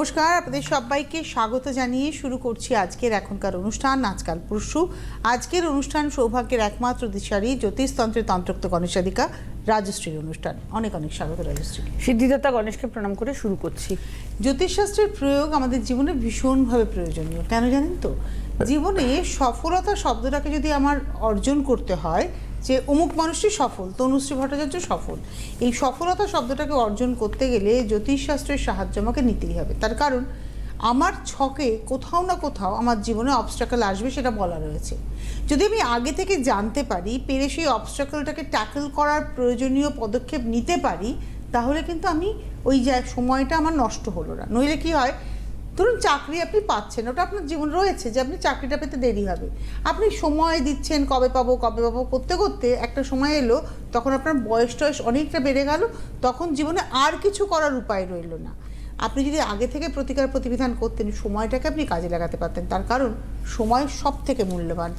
নমস্কার আপনাদের সবাইকে স্বাগত জানিয়ে শুরু করছি আজকের এখনকার অনুষ্ঠান আজকাল পরশু আজকের অনুষ্ঠান সৌভাগ্যের একমাত্র দিশারি জ্যোতিষতন্ত্রের তন্ত্রোক্ত গণেশাধিকা রাজশ্রীর অনুষ্ঠান। অনেক অনেক স্বাগত রাজশ্রী। সিদ্ধিদাতা গণেশকে প্রণাম করে শুরু করছি। জ্যোতিষশাস্ত্রের প্রয়োগ আমাদের জীবনে ভীষণভাবে প্রয়োজনীয় কেন জানেন তো? জীবনে সফলতা শব্দটাকে যদি আমার অর্জন করতে হয় যে অমুক মানুষটি সফল তনুশ্রী ভট্টাচার্য সফল। এই সফলতা শব্দটাকে অর্জন করতে গেলে জ্যোতিষশাস্ত্রের সাহায্য আমাকে নিতেই হবে। তার কারণ, আমার ছকে কোথাও না কোথাও আমার জীবনে অবস্ট্রাকল আসবে সেটা বলা রয়েছে। যদি আমি আগে থেকে জানতে পারি, পেরে সেই অবস্ট্রাকলটাকে ট্যাকল করার প্রয়োজনীয় পদক্ষেপ নিতে পারি, তাহলে কিন্তু আমি ওই যে সময়টা আমার নষ্ট হলো না। নইলে কি হয় ধরুন চাকরি আপনি পাচ্ছেন, ওটা আপনার জীবন রয়েছে যে আপনি চাকরিটা পেতে দেরি হবে। আপনি সময় দিচ্ছেন কবে পাবো কবে পাবো করতে করতে একটা সময় এলো, তখন আপনার বয়স টয়স অনেকটা বেড়ে গেল, তখন জীবনে আর কিছু করার উপায় রইল না। আপনি যদি আগে থেকে প্রতিকার প্রতিবিধান করতেন সময়টাকে আপনি কাজে লাগাতে পারতেন। তার কারণ সময় সব থেকে মূল্যবান।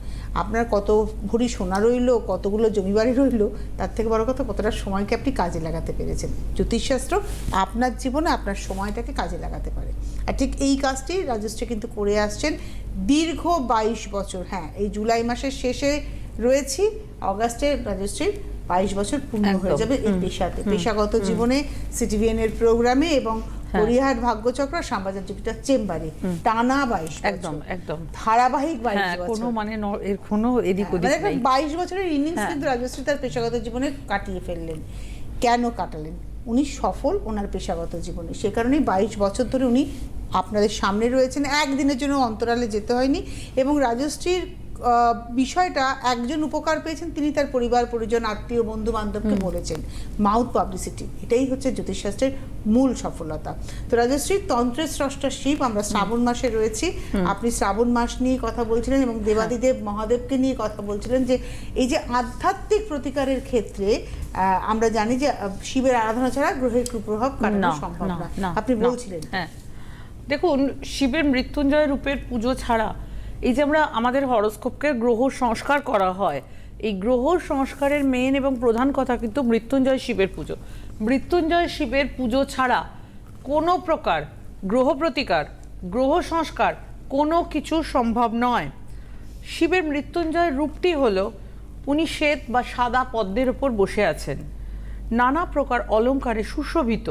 আপনার কত ভরি সোনা রইল কতগুলো জমি বাড়ি রইল তার থেকে বড় কথা কতটা সময়কে আপনি কাজে লাগাতে পেরেছেন। জ্যোতিষশাস্ত্র আপনার জীবনে আপনার সময়টাকে কাজে লাগাতে পারে। আর ঠিক এই কাজটি রাজশ্রী কিন্তু করে আসছেন দীর্ঘ বাইশ বছর। হ্যাঁ এই জুলাই মাসের শেষে রয়েছি অগাস্টে রাজশ্রীর বাইশ বছর পূর্ণ হয়ে যাবে এই পেশাতে। পেশাগত জীবনে সিটিভিএন এর প্রোগ্রামে এবং হ্যাঁ। হরিহার ভাগ্যচক্র শ্যামবাজার জুপিটার চেম্বারে টানা বাইশ একদম একদম। ধারাবাহিক বাইশ হ্যাঁ কোনো মানে এর কোনো এদিক হ্যাঁ, ওদিক মানে বাইশ বছরের ইনিংস। কিন্তু রাজশ্রী তার পেশাগত জীবনে কাটিয়ে ফেললেন। কেন কাটালেন? উনি সফল ওনার পেশাগত জীবনে। সে কারণেই বাইশ বছর ধরে উনি আপনাদের সামনে রয়েছেন। একদিনের জন্য অন্তরালে যেতে হয়নি। এবং রাজশ্রীর বিষয়টা একজন উপকার পেয়েছেন তিনি তার পরিবার পরিজন আত্মীয় বন্ধু বান্ধবকে বলেছেন। মাউথ পাবলিসিটি এটাই হচ্ছে জ্যোতিষশাস্ত্রের মূল সফলতা। তো রাজশ্রী তন্ত্রের স্রষ্টা শিব আমরা শ্রাবণ মাসে রয়েছি। আপনি শ্রাবণ মাস নিয়ে কথা বলছিলেন এবং দেবাদিদেব মহাদেবকে নিয়ে কথা বলছিলেন যে এই যে আধ্যাত্মিক প্রতিকারের ক্ষেত্রে আহ, আমরা জানি যে শিবের আরাধনা ছাড়া গ্রহের কুপ্রভাব কাটানো সম্ভব না আপনি। বলছিলেন। হ্যাঁ। দেখুন শিবের মৃত্যুঞ্জয় রূপের পুজো ছাড়া এই যে আমরা আমাদের হরস্কোপকে গ্রহ সংস্কার করা হয়, এই গ্রহ সংস্কারের মেন এবং প্রধান কথা কিন্তু মৃত্যুঞ্জয় শিবের পুজো। মৃত্যুঞ্জয় শিবের পুজো ছাড়া কোনো প্রকার গ্রহ প্রতিকার, গ্রহ সংস্কার কোনো কিছু সম্ভব নয়। শিবের মৃত্যুঞ্জয় রূপটি হল উনি শ্বেত বা সাদা পদ্মের ওপর বসে আছেন। নানা প্রকার অলঙ্কারে সুশোভিত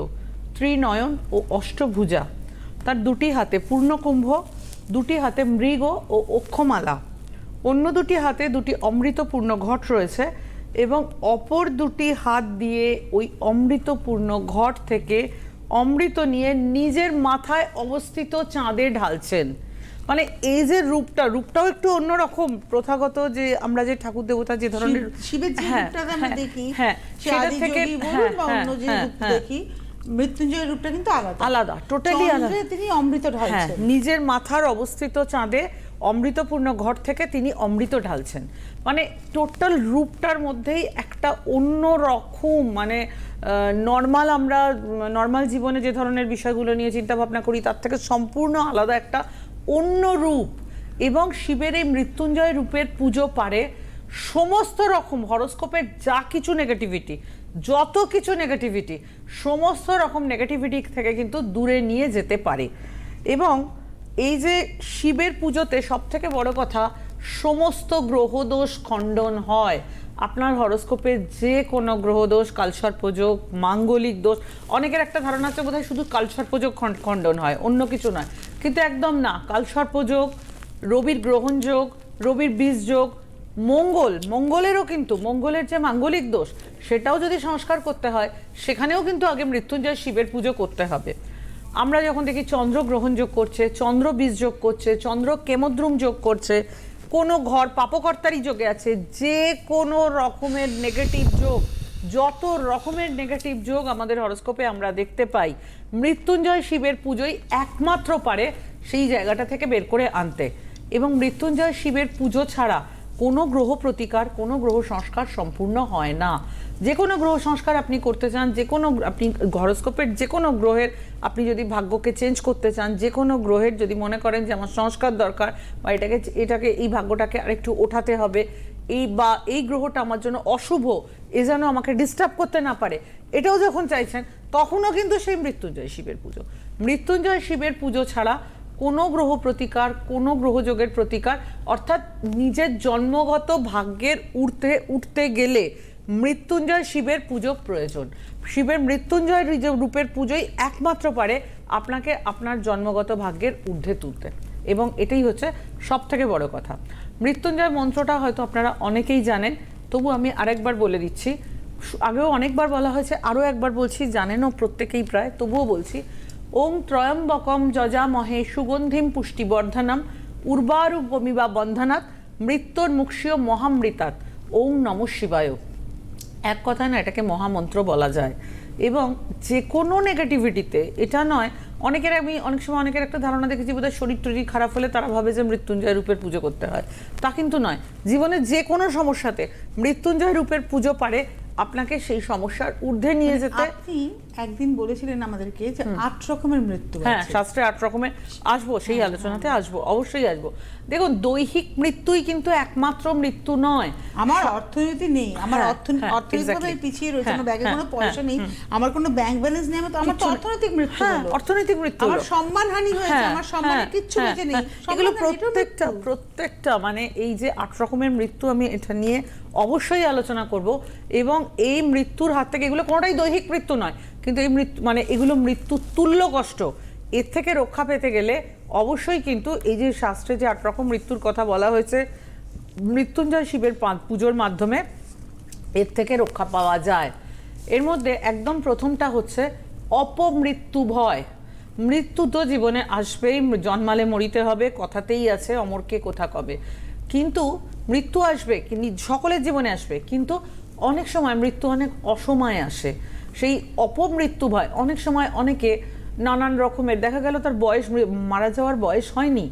ত্রিনয়ন ও অষ্টভুজা। তার দুটি হাতে পূর্ণকুম্ভ দুটি হাতে মৃগ ও অক্ষমালা। অন্য দুটি হাতে দুটি অমৃতপূর্ণ ঘট রয়েছে এবং অপর দুটি হাত দিয়ে ওই অমৃতপূর্ণ ঘট থেকে অমৃত নিয়ে নিজের মাথায় অবস্থিত চাঁদে ঢালছেন। মানে এই যে রূপটা রূপটাও একটু অন্যরকম। প্রথাগত যে আমরা যে ঠাকুর দেবতা যে ধরনের শিবের যে হ্যাঁ, রূপটাকে আমরা হ্যাঁ, দেখি হ্যাঁ সেটা থেকে বলুন হ্যাঁ, বা অন্য যে রূপ। দেখি মৃত্যুঞ্জয় রূপটা কিন্তু আলাদা। আলাদা, totally আলাদা। তিনি অমৃত হ্যাঁ ঢালছেন নিজের মাথার অবস্থিত চাঁদে অমৃতপূর্ণ ঘর থেকে তিনি অমৃত ঢালছেন। মানে টোটাল রূপটার মধ্যেই একটা অন্য রকম মানে নর্মাল আমরা নর্মাল জীবনে যে ধরনের বিষয়গুলো নিয়ে চিন্তা ভাবনা করি তার থেকে সম্পূর্ণ আলাদা একটা অন্য রূপ। এবং শিবের এই মৃত্যুঞ্জয় রূপের পুজো পারে সমস্ত রকম হরস্কোপের যা কিছু নেগেটিভিটি যত কিছু নেগেটিভিটি সমস্ত রকম নেগেটিভিটি থেকে কিন্তু দূরে নিয়ে যেতে পারে। এবং এই যে শিবের পুজোতে সব থেকে বড় কথা, সমস্ত গ্রহদোষ খণ্ডন হয়। আপনার হরস্কোপে যে কোনো গ্রহদোষ কালসর্পযোগ মাঙ্গলিক দোষ, অনেকের একটা ধারণা আছে বোধহয় শুধু কালসর্পযোগ খণ্ড- খণ্ডন হয়, অন্য কিছু নয়। কিন্তু একদম না কালসর্পযোগ রবির গ্রহণযোগ, রবির বীজ যোগ মঙ্গল, মঙ্গলেরও কিন্তু, মঙ্গলের যে মাঙ্গলিক দোষ, সেটাও যদি সংস্কার করতে হয়, সেখানেও কিন্তু আগে মৃত্যুঞ্জয় শিবের পুজো করতে হবে। আমরা যখন দেখি চন্দ্র গ্রহণ যোগ করছে চন্দ্র বীজ যোগ করছে, চন্দ্র কেমদ্রুম যোগ করছে, কোনো ঘর পাপকর্তারই যোগে আছে, যে কোনো রকমের নেগেটিভ যোগ, যত রকমের নেগেটিভ যোগ আমাদের হরস্কোপে আমরা দেখতে পাই, মৃত্যুঞ্জয় শিবের পুজোই একমাত্র পারে সেই জায়গাটা থেকে বের করে আনতে। এবং মৃত্যুঞ্জয় শিবের পুজো ছাড়া কোনো গ্রহ প্রতিকার, কোনো গ্রহ সংস্কার সম্পূর্ণ হয় না। যে কোনো গ্রহ সংস্কার আপনি করতে চান, যে কোনো আপনি হরস্কোপের যে কোনো গ্রহের আপনি যদি ভাগ্যকে চেঞ্জ করতে চান, যে কোনো গ্রহের যদি মনে করেন যে আমার সংস্কার দরকার বা এটাকে এটাকে, এই ভাগ্যটাকে আরেকটু ওঠাতে হবে, এই বা এই গ্রহটা আমার জন্য অশুভ, এ যেন আমাকে ডিস্টার্ব করতে না পারে, এটাও যখন চাইছেন, তখনও কিন্তু সেই মৃত্যুঞ্জয় শিবের পুজো। মৃত্যুঞ্জয় শিবের পুজো ছাড়া কোনো গ্রহ প্রতিকার, কোনো গ্রহযোগের প্রতিকার, অর্থাৎ নিজের জন্মগত ভাগ্যের উঠতে উঠতে গেলে মৃত্যুঞ্জয় শিবের পুজো প্রয়োজন। শিবের মৃত্যুঞ্জয় রূপের পুজোই একমাত্র পারে আপনাকে আপনার জন্মগত ভাগ্যের ঊর্ধ্বে তুলতে। এবং এটাই হচ্ছে সব থেকে বড় কথা। মৃত্যুঞ্জয় মন্ত্রটা হয়তো আপনারা অনেকেই জানেন। তবু আমি আরেকবার বলে দিচ্ছি। আগেও অনেকবার বলা হয়েছে, আরও একবার বলছি, জানেনও প্রত্যেকেই প্রায়, তবুও বলছি ওং ত্রয়ম্বকম যজামহে সুগন্ধিম পুষ্টিবর্ধনম উর্বারুগমিবা বন্ধনাৎ মৃত্যুর মুক্ষীয় মহামৃতাৎ ওং নম শিবায়। এক কথায় না, এটাকে মহামন্ত্র বলা যায়। এবং যে কোনো নেগেটিভিটিতে এটা নয়, অনেকের আমি অনেক সময় অনেকের একটা ধারণা দেখেছি, বোধহয় শরীর টরীর খারাপ হলে তারা ভাবে যে মৃত্যুঞ্জয় রূপের পুজো করতে হয়। তা কিন্তু নয়। জীবনের যে কোনো সমস্যাতে মৃত্যুঞ্জয় রূপের পুজো পারে আপনাকে সেই সমস্যার ঊর্ধ্বে নিয়ে যেতে। আপনি একদিন বলেছিলেন আমাদেরকে যে আট রকমের মৃত্যু হ্যাঁ শাস্ত্রে আট রকমের আসব সেই আলোচনাতে আসব অবশ্যই আসব। দেখুন দৈহিক মৃত্যুই কিন্তু একমাত্র মৃত্যু নয়। আমার অর্থনীতি নেই আমার হ্যাঁ, অর্থনীতি হ্যাঁ, অর্থনৈতিকভাবে পিছিয়ে রয়েছে আমার হ্যাঁ, ব্যাগে কোনো হ্যাঁ, পয়সা হ্যাঁ, নেই আমার কোনো ব্যাংক ব্যালেন্স নেই আমার তো আমার তো অর্থনৈতিক মৃত্যু হ্যাঁ হলো। অর্থনৈতিক মৃত্যু আমার। সম্মানহানি হয়েছে হ্যাঁ, আমার সম্মানে হ্যাঁ, কিচ্ছু হ্যাঁ, বেঁচে নেই। হ্যাঁ। এগুলো প্রত্যেকটা প্রত্যেকটা মানে এই যে আট রকমের মৃত্যু আমি এটা নিয়ে অবশ্যই আলোচনা করব এবং এই মৃত্যুর হাত থেকে এগুলো কোনোটাই দৈহিক মৃত্যু নয়, কিন্তু এই মৃত্যু মানে এগুলো মৃত্যু তুল্য কষ্ট, এর থেকে রক্ষা পেতে গেলে অবশ্যই কিন্তু এই যে শাস্ত্রে যে আট রকম মৃত্যুর কথা বলা হয়েছে, মৃত্যুঞ্জয় শিবের পুজোর মাধ্যমে এর থেকে রক্ষা পাওয়া যায়। এর মধ্যে একদম প্রথমটা হচ্ছে অপমৃত্যু ভয় মৃত্যু তো জীবনে আসবেই, জন্মালে মরিতে হবে, কথাতেই আছে অমরকে কোথা কবে। কিন্তু মৃত্যু আসবে সকলের জীবনে আসবে, কিন্তু অনেক সময় মৃত্যু অনেক অসময়ে আসে। সেই অপমৃত্যু ভয়, অনেক সময় অনেকে নানান রকমের, দেখা গেল তার বয়স মারা যাওয়ার বয়স হয়নি,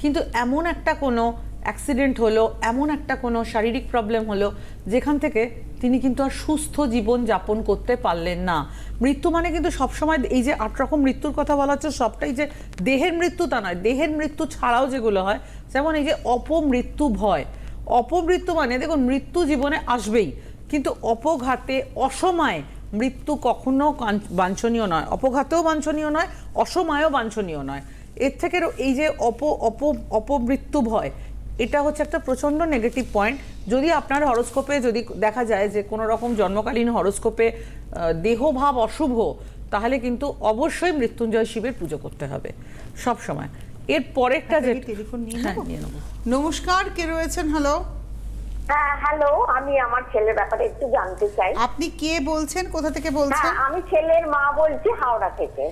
কিন্তু এমন একটা কোনো অ্যাক্সিডেন্ট হলো, এমন একটা কোনো শারীরিক প্রবলেম হলো, যেখান থেকে তিনি কিন্তু আর সুস্থ জীবন যাপন করতে পারলেন না। মৃত্যু মানে কিন্তু সবসময় এই যে আট রকম মৃত্যুর কথা বলা হচ্ছে, সবটাই যে দেহের মৃত্যু তা নয়, দেহের মৃত্যু ছাড়াও যেগুলো হয়, যেমন এই যে অপমৃত্যু ভয় অপমৃত্যু মানে দেখুন, মৃত্যু জীবনে আসবেই, কিন্তু অপঘাতে অসময়ে মৃত্যু কখনো বাঞ্ছনীয় নয়। অপঘাতেও বাঞ্ছনীয় নয়, অসময়েও বাঞ্ছনীয় নয়। এর থেকে এই যে অপ অপ, অপমৃত্যু ভয়, এটা হচ্ছে একটা প্রচণ্ড নেগেটিভ পয়েন্ট যদি আপনার হরস্কোপে যদি দেখা যায় যে কোনো রকম জন্মকালীন হরস্কোপে দেহভাব অশুভ, তাহলে কিন্তু অবশ্যই মৃত্যুঞ্জয় শিবের পুজো করতে হবে। সব সময়। এর পরেরটা যে হ্যাঁ। নমস্কার কে রয়েছেন? হ্যালো হ্যাঁ হ্যালো আমি আমার ছেলের ব্যাপারে একটু জানতে চাই। আপনি কে বলছেন? কোথা থেকে বলছেন? হ্যাঁ আমি ছেলের মা বলছি হাওড়া থেকে।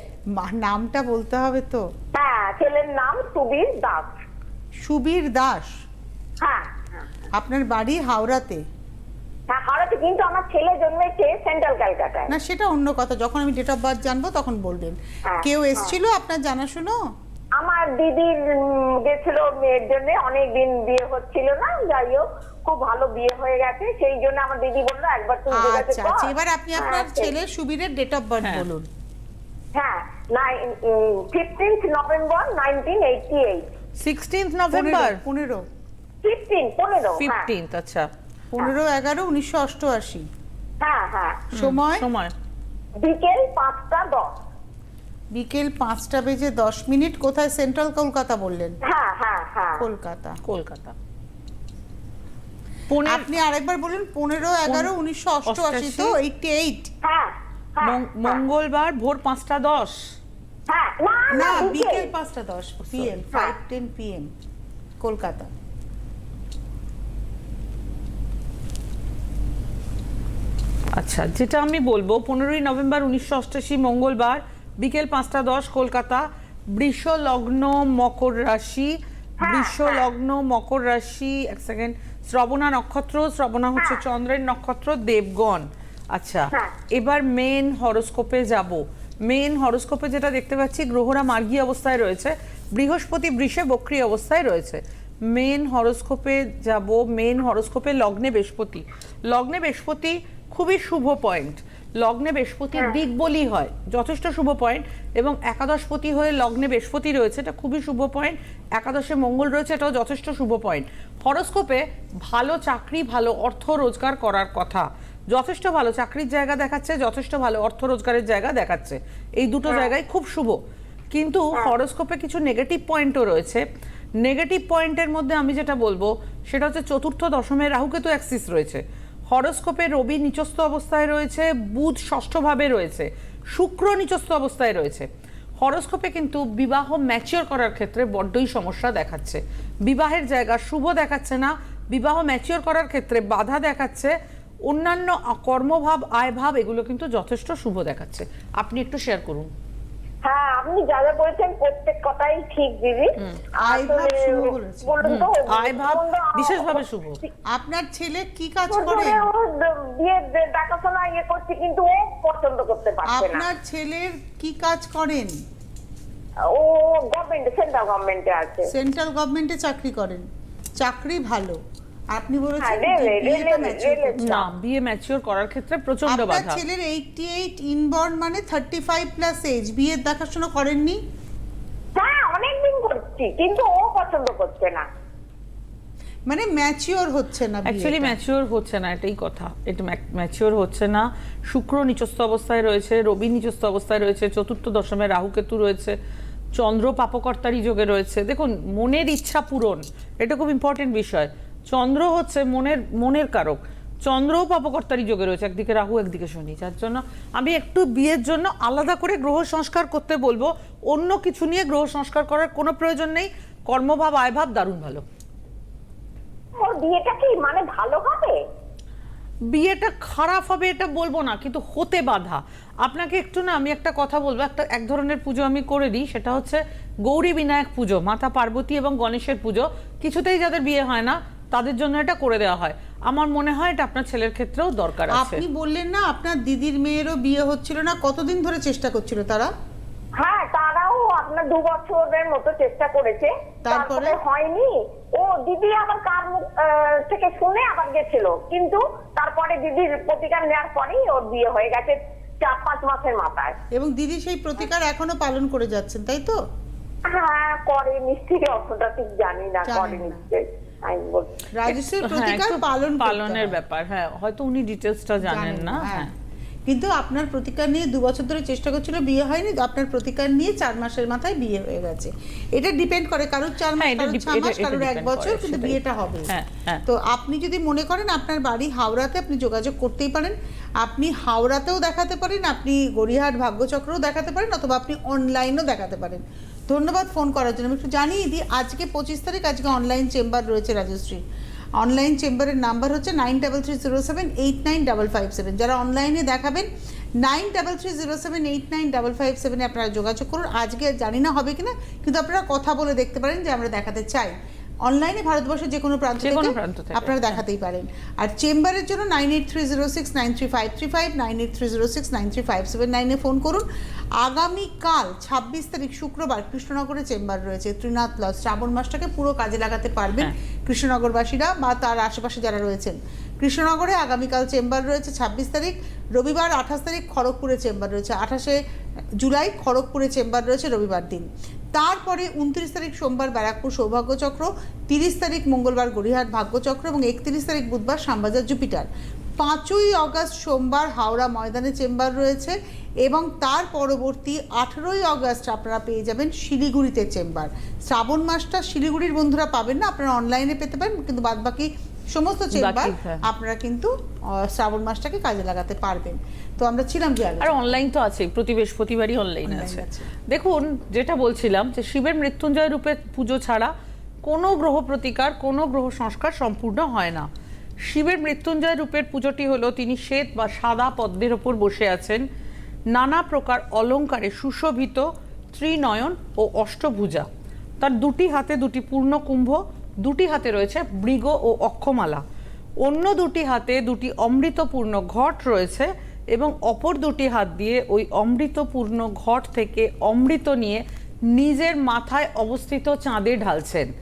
নামটা বলতে হবে তো। হ্যাঁ ছেলের নাম সুবীর দাস। সুবীর দাস? হ্যাঁ। আপনার বাড়ি হাওড়াতে? হ্যাঁ হাওড়াতে কিন্তু আমার ছেলে জন্মেছে সেন্ট্রাল ক্যালকাটায়। না সেটা অন্য কথা। যখন আমি ডেট অফ বার্থ জানব তখন বলবেন। হ্যাঁ, কেউ। এসেছিল আপনার জানাশুনো? আমার দিদির গেছিল মেয়ের জন্য অনেক দিন বিয়ে হচ্ছিল না যাই হোক খুব ভালো বিয়ে হয়ে গেছে সেই জন্য আমার দিদি বলল একবার যোগাযোগ আচ্ছা আচ্ছা এবার আপনি আপনার হ্যাঁ, ছেলের সুবীরের ডেট অফ বার্থ হ্যাঁ। বলুন। হ্যাঁ fifteenth November nineteen eighty eight sixteenth November পনেরো ফিফটিন পনেরো হ্যাঁ। ফিফটিন্থ আচ্ছা। পনেরো এগারো উনিশশো অষ্টআশি। হ্যাঁ হ্যাঁ। সময়? সময়। বিকেল পাঁচটা দশ। বিকেল পাঁচটা বেজে দশ মিনিট। কোথায়? সেন্ট্রাল কলকাতা বললেন? হ্যাঁ হ্যাঁ হ্যাঁ। কলকাতা। কলকাতা। আপনি আরেকবার বলুন পনেরো এগারো উনিশশো অষ্টআশি তো এইট মং- মঙ্গলবার ভোর পাঁচটা দশ। হ্যাঁ না বিকেল। পাঁচটা দশ PM five ten PM Kolkata. আচ্ছা যেটা আমি বলব পনেরোই নভেম্বর উনিশশো অষ্টাশি মঙ্গলবার বিকেল পাঁচটা দশ কলকাতা। বৃষ লগ্ন মকর রাশি বৃষ হ্যাঁ। লগ্ন মকর রাশি এক সেকেন্ড শ্রবণা নক্ষত্র শ্রবণা হচ্ছে চন্দ্রের নক্ষত্র দেবগণ। আচ্ছা হ্যাঁ। এবার মেন হরোস্কোপে যাব। মেন হরোস্কোপে যেটা দেখতে পাচ্ছি গ্রহরা মার্গী অবস্থায় রয়েছে বৃহস্পতি বৃষে বক্রী অবস্থায় রয়েছে। মেন হরোস্কোপে যাব মেন হরোস্কোপে লগ্নে বৃহস্পতি। লগ্নে বৃহস্পতি খুবই শুভ পয়েন্ট লগ্নে বৃহস্পতির দিক বলি হয়। যথেষ্ট শুভ পয়েন্ট এবং একাদশপতি হয়ে লগ্নে বৃহস্পতি রয়েছে এটা খুবই শুভ পয়েন্ট একাদশে মঙ্গল রয়েছে এটাও যথেষ্ট শুভ পয়েন্ট হরোস্কোপে ভালো চাকরি ভালো অর্থ রোজগার করার কথা। যথেষ্ট ভালো চাকরির জায়গা দেখাচ্ছে যথেষ্ট ভালো অর্থ রোজগারের জায়গা দেখাচ্ছে। এই দুটো জায়গায় খুব শুভ। কিন্তু হরোস্কোপে কিছু নেগেটিভ পয়েন্টও রয়েছে। নেগেটিভ পয়েন্টের মধ্যে আমি যেটা বলব সেটা হচ্ছে চতুর্থ দশমে রাহুকেতু অ্যাক্সিস রয়েছে। হরোস্কোপে রবি নিচস্থ অবস্থায় রয়েছে, বুধ ষষ্ঠভাবে রয়েছে, শুক্র নিচস্থ অবস্থায় রয়েছে। হরস্কোপে কিন্তু বিবাহ ম্যাচিওর করার ক্ষেত্রে বড্ডই সমস্যা দেখাচ্ছে। বিবাহের জায়গা শুভ দেখাচ্ছে না, বিবাহ ম্যাচিওর করার ক্ষেত্রে বাধা দেখাচ্ছে। অন্যান্য কর্মভাব, আয়ভাব, এগুলো কিন্তু যথেষ্ট শুভ দেখাচ্ছে। আপনি একটু শেয়ার করুন। হ্যাঁ আপনি যা যা বলেছেন প্রত্যেক কথাই ঠিক দিদি। বলুন তো বিশেষভাবে শুভ। আপনার ছেলে কি কাজ করে? দে- দেখাশোনা ইয়ে করছে কিন্তু ও পছন্দ করতে পারছে না। আপনার ছেলের কি কাজ করেন? ও গভর্নমেন্ট সেন্ট্রাল গভর্নমেন্টে আছে। সেন্ট্রাল গভর্নমেন্টে চাকরি করেন। চাকরি ভালো। আপনি বলেছেন হ্যাঁ। না বিয়ে ম্যাচিওর করার ক্ষেত্রে প্রচণ্ড আপনার ছেলের এইটটি এইট ইনবর্ন মানে থার্টি ফাইভ প্লাস এজ বিয়ের দেখাশোনা করেননি? হ্যাঁ অনেকদিন করছি কিন্তু ও পছন্দ করছে না। মানে ম্যাচিওর হচ্ছে না অ্যাকচুয়ালি ম্যাচিওর হচ্ছে না এটাই কথা। এটা ম্যাচিওর হচ্ছে না। শুক্র নিচস্থ অবস্থায় রয়েছে রবি নিচস্থ অবস্থায় রয়েছে চতুর্থ দশমে রাহুকেতু রয়েছে চন্দ্র পাপকর্তারি যোগে রয়েছে। দেখুন মনের ইচ্ছা পূরণ এটা খুব ইম্পর্টেন্ট বিষয়। চন্দ্র হচ্ছে মনের মনের কারক। চন্দ্রও পাপকর্তারি যোগে রয়েছে। একদিকে রাহু একদিকে শনি। যার জন্য আমি একটু বিয়ের জন্য আলাদা করে গ্রহ সংস্কার করতে বলব। অন্য কিছু নিয়ে গ্রহ সংস্কার করার কোনো প্রয়োজন নেই। কর্মভাব আয়ভাব দারুণ ভালো। ওর বিয়েটা কি মানে ভালো হবে? বিয়েটা খারাপ হবে এটা বলব না কিন্তু হতে বাধা। আপনাকে একটু না আমি একটা কথা বলব। একটা এক ধরনের পুজো আমি করে দিই। সেটা হচ্ছে গৌরী বিনায়ক পুজো মাতা পার্বতী এবং গণেশের পুজো। কিছুতেই যাদের বিয়ে হয় না তাদের জন্য এটা করে দেওয়া হয়। আমার মনে হয় এটা আপনার ছেলের ক্ষেত্রেও দরকার আছে। আপনি বললেন না আপনার দিদির মেয়েরও বিয়ে হচ্ছিল না। কতদিন ধরে চেষ্টা করছিল তারা? হ্যাঁ তারাও আপনার দু বছরের মতো চেষ্টা করেছে। তারপরে? হয়নি। ও দিদি আবার কার থেকে শুনে আবার গেছিল। কিন্তু তারপরে দিদির প্রতিকার নেওয়ার পরেই ওর বিয়ে হয়ে গেছে চার পাঁচ মাসের মাথায়। এবং দিদি সেই প্রতিকার এখনও পালন করে যাচ্ছেন তাই তো? হ্যাঁ করে নিশ্চয়ই অতটা ঠিক জানি না করে। নিশ্চয়ই। আমি বলছি রাজস্বের হ্যাঁ, প্রতিকার পালন পালনের ব্যাপার হ্যাঁ হয়তো উনি ডিটেলসটা জানেন না হ্যাঁ। কিন্তু আপনার প্রতিকার নিয়ে দু বছর ধরে চেষ্টা করছিল বিয়ে হয়নি আপনার প্রতিকার নিয়ে চার মাসের মাথায় বিয়ে হয়ে গেছে। এটা ডিপেন্ড করে কারোর চার মাস হ্যাঁ, কারোর ছ মাস কারোর এক বছর কিন্তু বিয়েটা হবে হ্যাঁ, হ্যাঁ। তো আপনি যদি মনে করেন আপনার বাড়ি হাওড়াতে আপনি যোগাযোগ করতেই পারেন। আপনি হাওড়াতেও দেখাতে পারেন আপনি গড়িয়াহাট ভাগ্যচক্রও দেখাতে পারেন অথবা আপনি অনলাইনও দেখাতে পারেন। ধন্যবাদ ফোন করার জন্য। আমি একটু জানিয়ে দিই, আজকে পঁচিশ তারিখ, আজকে অনলাইন চেম্বার রয়েছে রাজশ্রী। অনলাইন চেম্বারের নাম্বার হচ্ছে nine double three zero seven eight nine double five seven যারা অনলাইনে দেখাবেন nine double three zero seven eight nine double five সেভেনে আপনারা যোগাযোগ করুন। আজকে জানি না হবে কি না কিন্তু আপনারা কথা বলে দেখতে পারেন যে আমরা দেখাতে চাই। অনলাইনে ভারতবর্ষের যে কোনো প্রান্ত থেকে আপনারা দেখাতেই পারেন। আর চেম্বারের জন্য nine eight three zero six nine three five three five nine eight three zero six nine three five seven নাইনে ফোন করুন। আগামীকাল ছাব্বিশ তারিখ শুক্রবার কৃষ্ণনগরে চেম্বার রয়েছে। ত্রিনাথ লজ শ্রাবণ মাসটাকে পুরো কাজে লাগাতে পারবেন হ্যাঁ। কৃষ্ণনগরবাসীরা বা তার আশেপাশে যারা রয়েছেন। কৃষ্ণনগরে আগামীকাল চেম্বার রয়েছে ছাব্বিশ তারিখ। রবিবার আঠাশ তারিখ খড়গপুরে চেম্বার রয়েছে। আঠাশে জুলাই খড়গপুরে চেম্বার রয়েছে রবিবার দিন। তারপরে উনত্রিশ তারিখ সোমবার ব্যারাকপুর সৌভাগ্যচক্র, তিরিশ তারিখ মঙ্গলবার গড়িয়াহাট ভাগ্যচক্র এবং একত্রিশ তারিখ বুধবার শ্যামবাজার জুপিটার। পাঁচই অগস্ট সোমবার হাওড়া ময়দানে চেম্বার রয়েছে এবং তার পরবর্তী আঠেরোই অগস্ট আপনারা পেয়ে যাবেন শিলিগুড়িতে চেম্বার। শ্রাবণ মাসটা শিলিগুড়ির বন্ধুরা পাবেন না, আপনারা অনলাইনে পেতে পারেন, কিন্তু বাদবাকি সমস্ত চেম্বার হ্যাঁ। আপনারা কিন্তু শ্রাবণ মাসটাকে কাজে লাগাতে পারবেন। তো আমরা ছিলাম যে আর অনলাইন তো আছে প্রতি বৃহস্পতিবারই অনলাইন আছে। দেখুন যেটা বলছিলাম যে শিবের মৃত্যুঞ্জয় রূপে পুজো ছাড়া কোনো গ্রহ প্রতিকার কোনো গ্রহ সংস্কার সম্পূর্ণ হয় না। শিবের মৃত্যুঞ্জয় রূপের পুজোটি হলো তিনি শ্বেত বা সাদা পদ্মের ওপর বসে আছেন। নানা প্রকার অলংকারে সুশোভিত ত্রিনয়ন ও অষ্টভুজা। তার দুটি হাতে দুটি পূর্ণ কুম্ভ দুটি হাতে রয়েছে মৃগ ও অক্ষমালা। অন্য দুটি হাতে দুটি অমৃতপূর্ণ ঘট রয়েছে এবং অপর দুটি হাত দিয়ে ওই অমৃতপূর্ণ ঘট থেকে অমৃত নিয়ে নিজের মাথায় অবস্থিত চাঁদে ঢালছেন।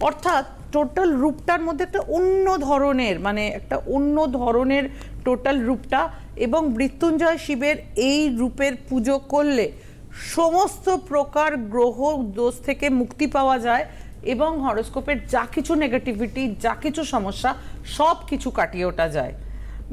অর্থাৎ টোটাল রূপটার মধ্যে একটা অন্য ধরনের মানে একটা অন্য ধরনের টোটাল রূপটা এবং মৃত্যুঞ্জয় শিবের এই রূপের পুজো করলে সমস্ত প্রকার গ্রহ দোষ থেকে মুক্তি পাওয়া যায় এবং হরোস্কোপের যা কিছু নেগেটিভিটি যা কিছু সমস্যা, সব কিছু কাটিয়ে ওঠা যায়।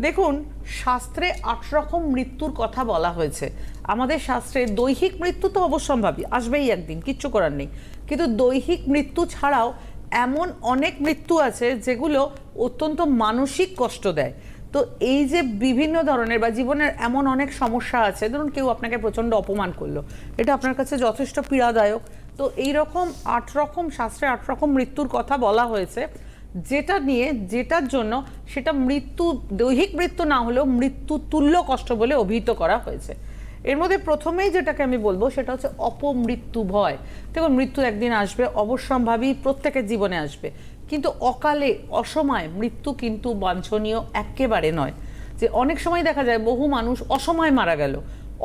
দেখুন, শাস্ত্রে আট রকম মৃত্যুর কথা বলা হয়েছে। আমাদের শাস্ত্রে দৈহিক মৃত্যু তো অবশ্যম্ভাবী, আসবেই একদিন, কিচ্ছু করার নেই। কিন্তু দৈহিক মৃত্যু ছাড়াও এমন অনেক মৃত্যু আছে যেগুলো অত্যন্ত মানসিক কষ্ট দেয়। তো এই যে বিভিন্ন ধরনের বা জীবনের এমন অনেক সমস্যা আছে, ধরুন কেউ আপনাকে প্রচণ্ড অপমান করল, এটা আপনার কাছে যথেষ্ট পীড়াদায়ক তো এই রকম আট রকম শাস্ত্রে আট রকম মৃত্যুর কথা বলা হয়েছে। যেটা নিয়ে, যেটার জন্য সেটা মৃত্যু, দৈহিক মৃত্যু না হলেও মৃত্যু তুল্য কষ্ট বলে অভিহিত করা হয়েছে। এর মধ্যে প্রথমেই যেটাকে আমি বলব সেটা হচ্ছে অপমৃত্যু ভয়। দেখুন, মৃত্যু একদিন আসবে, অবশ্যম্ভাবী প্রত্যেকের জীবনে আসবে। কিন্তু অকালে, অসময়ে মৃত্যু কিন্তু বাঞ্ছনীয় একেবারে নয়। যে অনেক সময় দেখা যায় বহু মানুষ অসময়ে মারা গেল।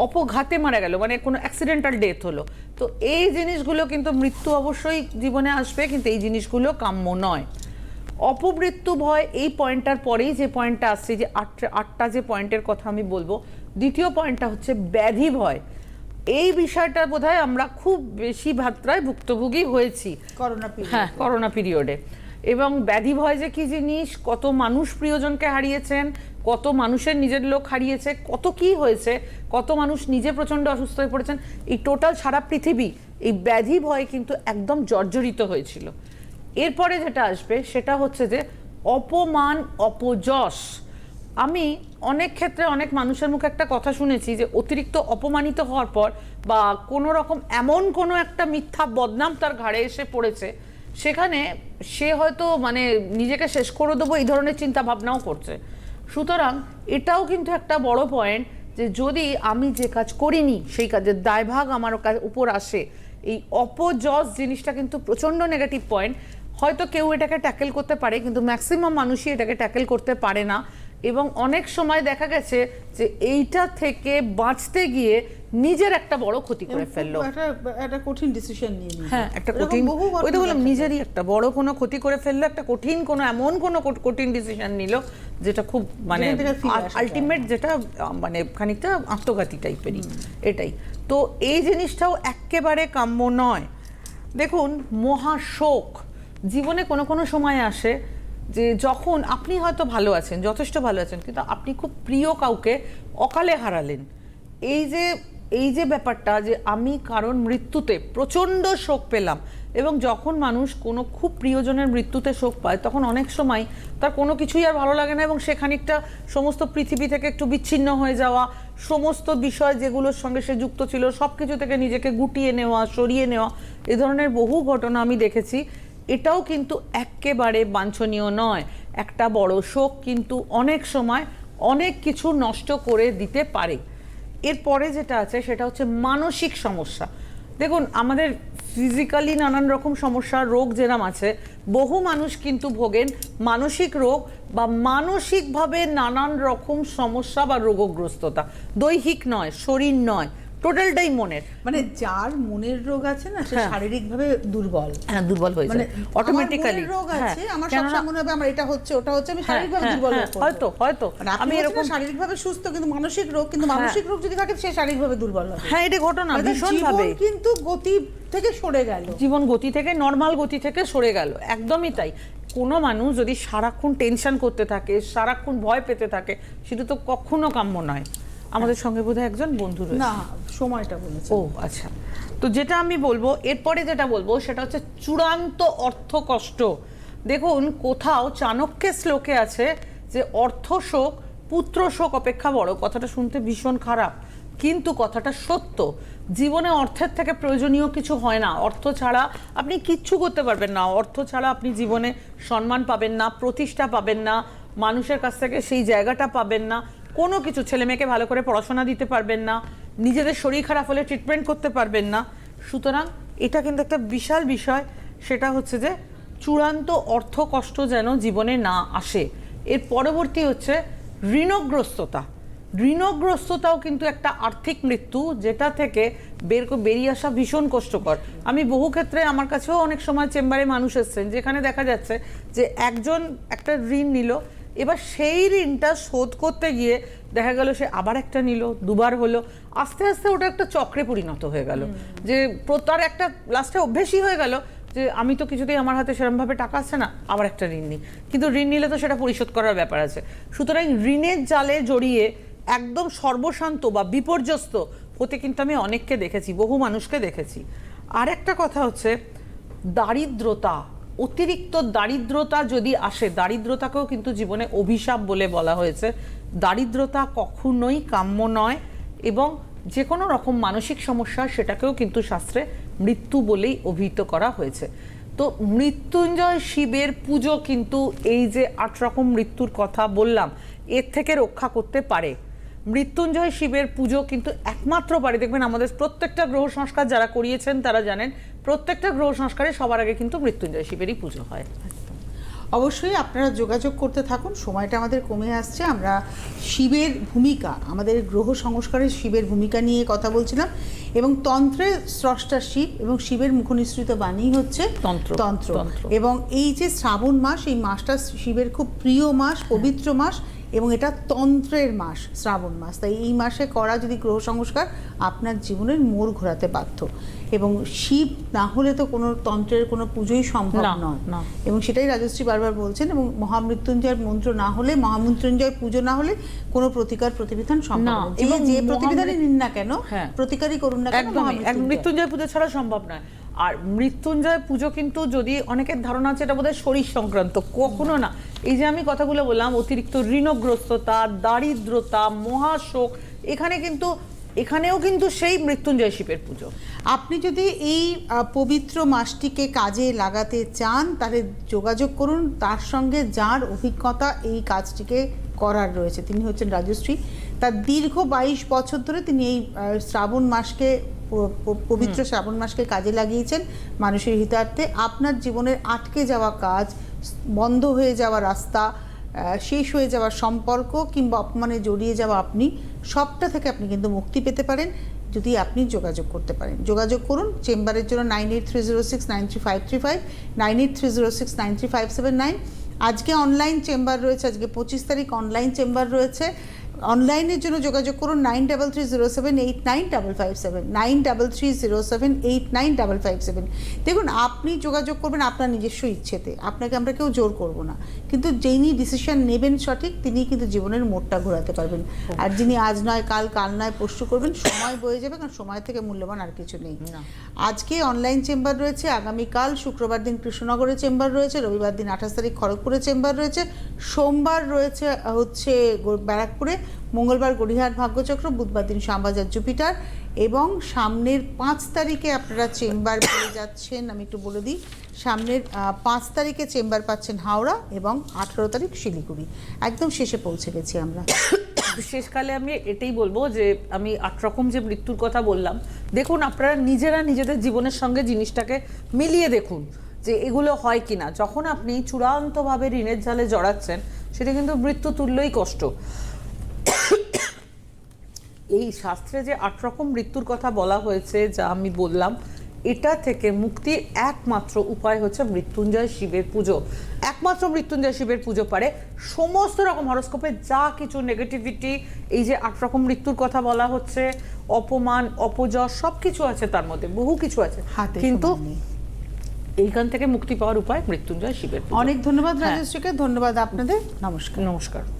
অপঘাতে মারা গেল মানে কোনো অ্যাক্সিডেন্টাল ডেথ হলো। তো এই জিনিসগুলো কিন্তু মৃত্যু অবশ্যই জীবনে আসবে কিন্তু এই জিনিসগুলো কাম্য নয়। অপমৃত্যু ভয় এই পয়েন্টটার পরেই যে পয়েন্টটা আসছে যে আটটা আটটা যে পয়েন্টের কথা আমি বলব দ্বিতীয় পয়েন্টটা হচ্ছে ব্যাধি ভয়। এই বিষয়টা বোধহয় আমরা খুব বেশি মাত্রায় ভুক্তভোগী হয়েছি। করোনা হ্যাঁ করোনা পিরিয়ডে এবং ব্যাধি ভয় যে কি জিনিস, কত মানুষ প্রিয়জনকে হারিয়েছেন, কত মানুষের নিজের লোক হারিয়েছে, কত কি হয়েছে, কত মানুষ নিজে প্রচণ্ড অসুস্থ হয়ে পড়েছেন, এই টোটাল সারা পৃথিবী এই ব্যাধি ভয় কিন্তু একদম জর্জরিত হয়েছিল। এরপরে যেটা আসবে সেটা হচ্ছে যে অপমান, অপযশ। আমি অনেক ক্ষেত্রে অনেক মানুষের মুখে একটা কথা শুনেছি যে অতিরিক্ত অপমানিত হওয়ার পর বা কোনো রকম এমন কোনো একটা মিথ্যা বদনাম তার ঘাড়ে এসে পড়েছে সেখানে সে হয়তো মানে নিজেকে শেষ করে দেবো এই ধরনের চিন্তা ভাবনাও করছে। সুতরাং এটাও কিন্তু একটা বড় পয়েন্ট যে যদি আমি যে কাজ করিনি, সেই কাজের দায়ভাগ আমার উপর আসে, এই অপজস জিনিসটা কিন্তু প্রচণ্ড নেগেটিভ পয়েন্ট হয়তো কেউ এটাকে ট্যাকেল করতে পারে, কিন্তু ম্যাক্সিমাম মানুষই এটাকে ট্যাকেল করতে পারে না। এবং অনেক সময় দেখা গেছে যে এইটা থেকে বাঁচতে গিয়ে নিজের একটা বড় ক্ষতি করে ফেলল। একটা একটা কঠিন ডিসিশন নিয়ে হ্যাঁ একটা কঠিন ওই তো বললাম নিজেরই একটা বড় কোনো ক্ষতি করে ফেলল একটা কঠিন কোনো এমন কোনো কঠিন ডিসিশন নিল যেটা খুব মানে আলটিমেট যেটা মানে খানিকটা আত্মঘাতী টাইপেরই এটাই। তো এই জিনিসটাও একেবারে কাম্য নয়। দেখুন মহাশোক জীবনে কোনো কোনো সময় আসে যে যখন আপনি হয়তো ভালো আছেন যথেষ্ট ভালো আছেন কিন্তু আপনি খুব প্রিয় কাউকে অকালে হারালেন। এই যে এই যে ব্যাপারটা যে আমি কারণ মৃত্যুতে প্রচণ্ড শোক পেলাম এবং যখন মানুষ কোনো খুব প্রিয়জনের মৃত্যুতে শোক পায়, তখন অনেক সময় তার কোনো কিছুই আর ভালো লাগে না এবং সেখানিকটা সমস্ত পৃথিবী থেকে একটু বিচ্ছিন্ন হয়ে যাওয়া, সমস্ত বিষয় যেগুলোর সঙ্গে সে যুক্ত ছিল সব কিছু থেকে নিজেকে গুটিয়ে নেওয়া, সরিয়ে নেওয়া, এ ধরনের বহু ঘটনা আমি দেখেছি। এটাও কিন্তু একেবারে বাঞ্ছনীয় নয়। একটা বড় শোক কিন্তু অনেক সময় অনেক কিছু নষ্ট করে দিতে পারে। এরপরে যেটা আছে সেটা হচ্ছে মানসিক সমস্যা। দেখুন, আমাদের ফিজিক্যালি নানান রকম সমস্যা, রোগ যেরাম আছে, বহু মানুষ কিন্তু ভোগেন মানসিক রোগ বা মানসিকভাবে নানান রকম সমস্যা বা রোগগ্রস্ততা। দৈহিক নয়, শরীর নয় টোটালটাই মনের। মানে যার মনের রোগ আছে না সে হ্যাঁ। শারীরিকভাবে দুর্বল। হ্যাঁ দুর্বল হয়ে মানে যায়। অটোমেটিক্যালি রোগ আছে আমার সবসময় মনে হবে আমার এটা হচ্ছে ওটা হচ্ছে আমি হ্যাঁ, শারীরিকভাবে হ্যাঁ, দুর্বল হ্যাঁ, হয়ে। হয়তো, হয়তো। মানে আমি এরকম- শারীরিকভাবে সুস্থ কিন্তু মানসিক রোগ কিন্তু হ্যাঁ। মানসিক রোগ যদি থাকে সে শারীরিকভাবে দুর্বল হবে। হ্যাঁ এটা ঘটনা মানে ভীষণ ভাবে কিন্তু গতি থেকে সরে গেল। জীবন গতি থেকে নর্মাল গতি থেকে সরে গেল। একদমই তাই। কোনো মানুষ যদি সারাক্ষণ টেনশন করতে থাকে সারাক্ষণ ভয় পেতে থাকে সেটা তো কখনো কাম্য নয়। আমাদের সঙ্গে বোধহয় একজন বন্ধু রয়েছে। না সময়টা বলেছে ও আচ্ছা। তো যেটা আমি বলব এরপরে যেটা বলব সেটা হচ্ছে চূড়ান্ত অর্থ কষ্ট দেখুন কোথাও চাণক্যের শ্লোকে আছে যে অর্থ শোক পুত্র শোক অপেক্ষা বড়। কথাটা শুনতে ভীষণ খারাপ কিন্তু কথাটা সত্য। জীবনে অর্থের থেকে প্রয়োজনীয় কিছু হয় না। অর্থ ছাড়া আপনি কিচ্ছু করতে পারবেন না। অর্থ ছাড়া আপনি জীবনে সম্মান পাবেন না প্রতিষ্ঠা পাবেন না মানুষের কাছ থেকে সেই জায়গাটা পাবেন না। কোনো কিছু ছেলে মেয়েকে ভালো করে পড়াশোনা দিতে পারবেন না, নিজেদের শরীর খারাপ হলে ট্রিটমেন্ট করতে পারবেন না। সুতরাং এটা কিন্তু একটা বিশাল বিষয়, সেটা হচ্ছে যে চূড়ান্ত অর্থ কষ্ট যেন জীবনে না আসে। এর পরবর্তী হচ্ছে ঋণগ্রস্ততা। ঋণগ্রস্ততাও কিন্তু একটা আর্থিক মৃত্যু, যেটা থেকে বের বেরিয়ে আসা ভীষণ কষ্টকর। আমি বহু ক্ষেত্রে আমার কাছেও অনেক সময় চেম্বারে মানুষ এসছেন, যেখানে দেখা যাচ্ছে যে একজন একটা ঋণ নিল এবার সেই ঋণটা শোধ করতে গিয়ে দেখা গেল সে আবার একটা নিল দুবার হলো। আস্তে আস্তে ওটা একটা চক্রে পরিণত হয়ে গেল। যে তার একটা লাস্টে অভ্যেসই হয়ে গেল যে আমি তো কিছুতেই আমার হাতে সেরকমভাবে টাকা আসছে না আবার একটা ঋণ নিই। কিন্তু ঋণ নিলে তো সেটা পরিশোধ করার ব্যাপার আছে। সুতরাং ঋণের জালে জড়িয়ে একদম সর্বশান্ত বা বিপর্যস্ত হতে কিন্তু আমি অনেককে দেখেছি বহু মানুষকে দেখেছি। আর একটা কথা হচ্ছে দারিদ্রতা অতিরিক্ত দারিদ্রতা যদি আসে, দারিদ্রতাকেও কিন্তু জীবনে অভিশাপ বলে বলা হয়েছে। দারিদ্রতা কখনোই কাম্য নয় এবং যে কোনো রকম মানসিক সমস্যা, সেটাকেও কিন্তু শাস্ত্রে মৃত্যু বলেই অভিহিত করা হয়েছে। তো মৃত্যুঞ্জয় শিবের পুজো কিন্তু এই যে আট রকম মৃত্যুর কথা বললাম, এর থেকে রক্ষা করতে পারে। মৃত্যুঞ্জয় শিবের পুজো কিন্তু একমাত্র পারে। দেখবেন আমাদের প্রত্যেকটা গ্রহ সংস্কার যারা করিয়েছেন, তারা জানেন প্রত্যেকটা গ্রহ সংস্কারে সবার আগে কিন্তু মৃত্যুঞ্জয় শিবেরই পুজো হয়। অবশ্যই আপনারা যোগাযোগ করতে থাকুন, সময়টা আমাদের কমে আসছে, আমরা শিবের ভূমিকা, আমাদের গ্রহ সংস্কারে শিবের ভূমিকা নিয়ে কথা বলছিলাম। এবং তন্ত্রের স্রষ্টা শিব এবং শিবের মুখনিসৃত বাণী হচ্ছে তন্ত্র, তন্ত্র। এবং এই যে শ্রাবণ মাস এই মাসটা শিবের খুব প্রিয় মাস পবিত্র মাস এবং এটা তন্ত্রের মাস শ্রাবণ মাস তাই এই মাসে করা যদি গ্রহ সংস্কার আপনার জীবনের মোড় ঘোরাতে বাধ্য এবং শিব না হলে তো কোনো তন্ত্রের কোনো পুজোই সম্ভব নয় না। এবং সেটাই রাজশ্রী বারবার বলছেন এবং মহামৃত্যুঞ্জয়ের মন্ত্র না হলে মহামৃত্যুঞ্জয় পুজো না হলে কোনো প্রতিকার প্রতিবিধান সম্ভব এবং যে প্রতিবিধানই নিন না কেন হ্যাঁ। প্রতিকারই করুন না কেন একদমই এক মৃত্যুঞ্জয় পুজো ছাড়া সম্ভব নয়। আর মৃত্যুঞ্জয় পুজো কিন্তু যদি অনেকের ধারণা আছে এটা বোধহয় শরীর সংক্রান্ত কখনো না। এই যে আমি কথাগুলো বললাম অতিরিক্ত ঋণগ্রস্ততা দারিদ্রতা মহাশোক এখানে কিন্তু এখানেও কিন্তু সেই মৃত্যুঞ্জয় শিবের পুজো। আপনি যদি এই পবিত্র মাসটিকে কাজে লাগাতে চান তাহলে যোগাযোগ করুন। তার সঙ্গে যার অভিজ্ঞতা এই কাজটিকে করার রয়েছে তিনি হচ্ছেন রাজশ্রী। তার দীর্ঘ বাইশ বছর ধরে তিনি এই শ্রাবণ মাসকে পবিত্র শ্রাবণ মাসকে কাজে লাগিয়েছেন মানুষের হিতার্থে। আপনার জীবনের আটকে যাওয়া কাজ বন্ধ হয়ে যাওয়া রাস্তা শেষ হয়ে যাওয়া সম্পর্ক কিংবা অপমানে জড়িয়ে যাওয়া আপনি, সবটা থেকে আপনি কিন্তু মুক্তি পেতে পারেন যদি আপনি যোগাযোগ করতে পারেন। যোগাযোগ করুন, চেম্বারের জন্য nine eight three zero six nine three five three five, nine eight three zero six nine three five seven nine. আজকে অনলাইন চেম্বার রয়েছে, আজকে পঁচিশ তারিখ অনলাইন চেম্বার রয়েছে। অনলাইনের জন্য যোগাযোগ করুন nine double three zero seven eight nine double five seven nine double three zero seven eight nine double five seven. দেখুন আপনি যোগাযোগ করবেন আপনার নিজস্ব ইচ্ছেতে আপনাকে আমরা কেউ জোর করব না। কিন্তু যিনি ডিসিশন নেবেন সঠিক তিনি কিন্তু জীবনের মোড়টা ঘোরাতে পারবেন। আর যিনি আজ নয় কাল কাল নয় পরশু করবেন সময় বয়ে যাবে কারণ সময় থেকে মূল্যবান আর কিছু নেই। আজকে অনলাইন চেম্বার রয়েছে আগামীকাল শুক্রবার দিন কৃষ্ণনগরে চেম্বার রয়েছে রবিবার দিন আঠাশ তারিখ খড়গপুরে চেম্বার রয়েছে সোমবার রয়েছে হচ্ছে ব্যারাকপুরে মঙ্গলবার গড়িহাট ভাগ্যচক্র, বুধবার দিন শ্যামবাজার জুপিটার এবং সামনের পাঁচ তারিখে আপনারা চেম্বার পেয়ে যাচ্ছেন, আমি একটু বলে দিই, সামনের পাঁচ তারিখে চেম্বার পাচ্ছেন হাওড়া এবং আঠেরো তারিখ শিলিগুড়ি। একদম শেষে পৌঁছে গেছি আমরা। শেষকালে আমি এটাই বলব যে, আমি আট রকম যে মৃত্যুর কথা বললাম, দেখুন আপনারা নিজেরা নিজেদের জীবনের সঙ্গে জিনিসটাকে মিলিয়ে দেখুন যে এগুলো হয় কিনা। যখন আপনি চূড়ান্তভাবে ঋণের জালে জড়াচ্ছেন, সেটা কিন্তু মৃত্যু তুল্যই কষ্ট। এই শাস্ত্রে যে আট রকম মৃত্যুর কথা বলা হয়েছে যা আমি বললাম এটা থেকে মুক্তির একমাত্র উপায় হচ্ছে মৃত্যুঞ্জয় শিবের পুজো। একমাত্র মৃত্যুঞ্জয় শিবের পুজো পারে। সমস্ত রকম হরস্কোপে যা কিছু নেগেটিভিটি এই যে আট রকম মৃত্যুর কথা বলা হচ্ছে অপমান অপযশ সব কিছু আছে তার মধ্যে বহু কিছু আছে। কিন্তু এইখান থেকে মুক্তি পাওয়ার উপায় মৃত্যুঞ্জয় শিবের অনেক ধন্যবাদ হ্যাঁ। রাজশ্রীকে ধন্যবাদ আপনাদের। নমস্কার। নমস্কার।